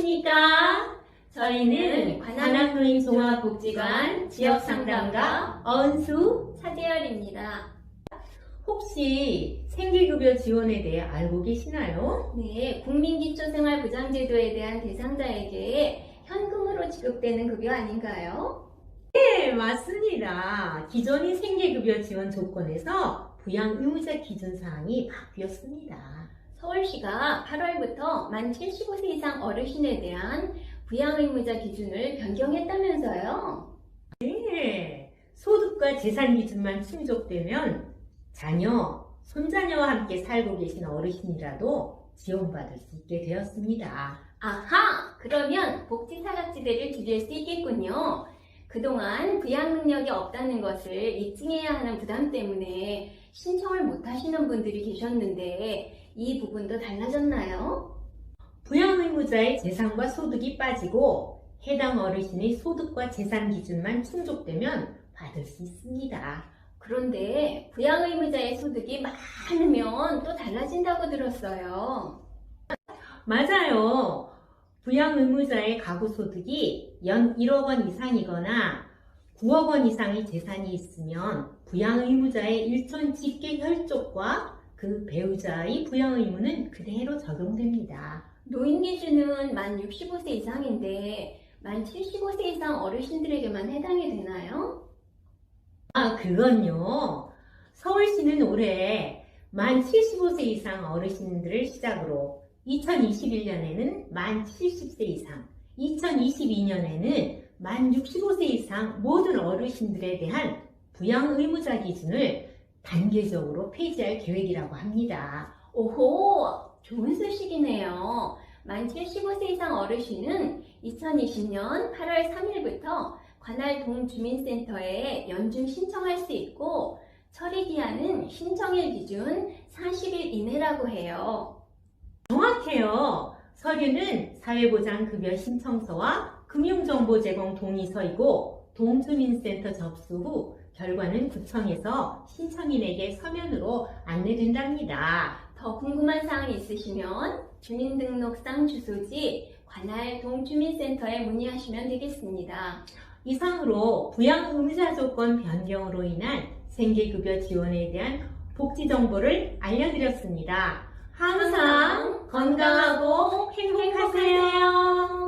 안녕하십니까. 저희는 관악노인 종합복지관 지역상담가 어은수 차재열입니다. 혹시 생계급여 지원에 대해 알고 계시나요? 네, 국민기초생활보장제도에 대한 대상자에게 현금으로 지급되는 급여 아닌가요? 네, 맞습니다. 기존의 생계급여 지원 조건에서 부양 의무자 기준 사항이 바뀌었습니다. 서울시가 8월부터 만 75세 이상 어르신에 대한 부양의무자 기준을 변경했다면서요? 네, 소득과 재산 기준만 충족되면 자녀, 손자녀와 함께 살고 계신 어르신이라도 지원받을 수 있게 되었습니다. 아하! 그러면 복지 사각지대를 줄일 수 있겠군요. 그동안 부양 능력이 없다는 것을 입증해야 하는 부담 때문에 신청을 못 하시는 분들이 계셨는데 이 부분도 달라졌나요? 부양 의무자의 재산과 소득이 빠지고 해당 어르신의 소득과 재산 기준만 충족되면 받을 수 있습니다. 그런데 부양 의무자의 소득이 많으면 또 달라진다고 들었어요. 맞아요. 부양 의무자의 가구 소득이 연 1억 원 이상이거나 9억 원 이상의 재산이 있으면 부양 의무자의 일촌 직계 혈족과 그 배우자의 부양 의무는 그대로 적용됩니다. 노인 기준은 만 65세 이상인데 만 75세 이상 어르신들에게만 해당이 되나요? 아, 그건요. 서울시는 올해 만 75세 이상 어르신들을 시작으로 2021년에는 만 70세 이상, 2022년에는 만 65세 이상 모든 어르신들에 대한 부양 의무자 기준을 단계적으로 폐지할 계획이라고 합니다. 오호, 좋은 소식이네요. 만 75세 이상 어르신은 2020년 8월 3일부터 관할 동주민센터에 연중 신청할 수 있고 처리 기한은 신청일 기준 40일 이내라고 해요. 정확해요. 서류는 사회보장급여 신청서와 금융정보 제공 동의서이고 동주민센터 접수 후 결과는 구청에서 신청인에게 서면으로 안내된답니다. 더 궁금한 사항 있으시면 주민등록상 주소지 관할 동주민센터에 문의하시면 되겠습니다. 이상으로 부양 의무자 조건 변경으로 인한 생계급여 지원에 대한 복지 정보를 알려드렸습니다. 항상 건강하고 행복하세요.